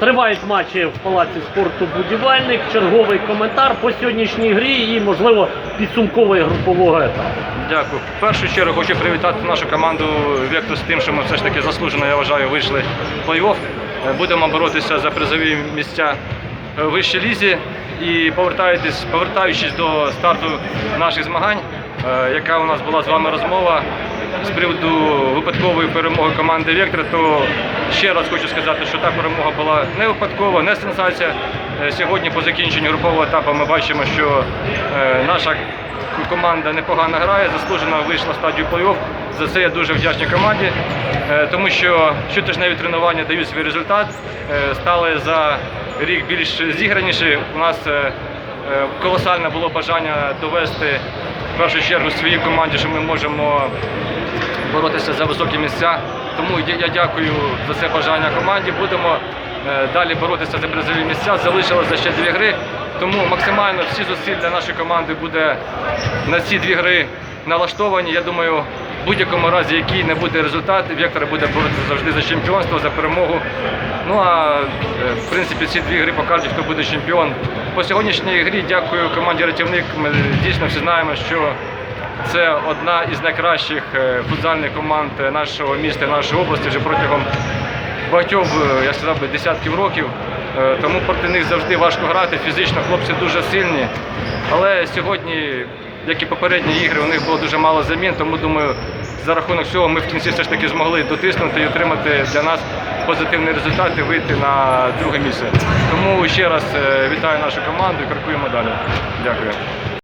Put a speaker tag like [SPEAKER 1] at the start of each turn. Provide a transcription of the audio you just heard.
[SPEAKER 1] Тривають матчі в палаці спорту будівельник. Черговий коментар по сьогоднішній грі і, можливо, підсумковий групового етапу.
[SPEAKER 2] Дякую. В першу чергу хочу привітати нашу команду Вектус з тим, що ми все ж таки заслужено, я вважаю, вийшли в плей-офф. Е, Будемо боротися за призові місця в вищій лізі. І повертаючись, повертаючись до старту наших змагань, е, яка у нас була з вами розмова з приводу випадкової перемоги команди Вектор, то ще раз хочу сказати, що та перемога була не випадкова, не сенсація. Е, Сьогодні по закінченню групового етапу ми бачимо, що е, наша команда непогано грає, заслужено вийшла в стадію плей-офф. За це я дуже вдячний команді, е, тому що щотижневі тренування дають свій результат. Стали за рік більш зіграніші. У нас колосальне було бажання довести в першу чергу своїй команді, що ми можемо боротися за високі місця. Тому я- дякую за це бажання команді. Будемо е, далі боротися за призові місця. Залишилося ще дві гри. Тому максимально всі зусиль для нашої команди буде на ці дві гри налаштовані. Я думаю, в будь-якому разі, який не буде результат, Вектор буде боротися завжди за чемпіонство, за перемогу. Ну а е, в принципі ці дві гри покажуть, хто буде чемпіон. По сьогоднішній грі дякую команді Ратівник. Ми дійсно всі знаємо, що це одна із найкращих е, футзальних команд нашого міста, нашої області вже протягом багатьох, е, я сказав би, десятків років. Е, Тому проти них завжди важко грати. Фізично хлопці дуже сильні. Але сьогодні, як і попередні ігри, у них було дуже мало замін. Тому думаю, за рахунок цього ми в кінці все ж таки змогли дотиснути і отримати для нас позитивний результат і вийти на друге місце. Тому ще раз вітаю нашу команду і крокуємо далі. Дякую.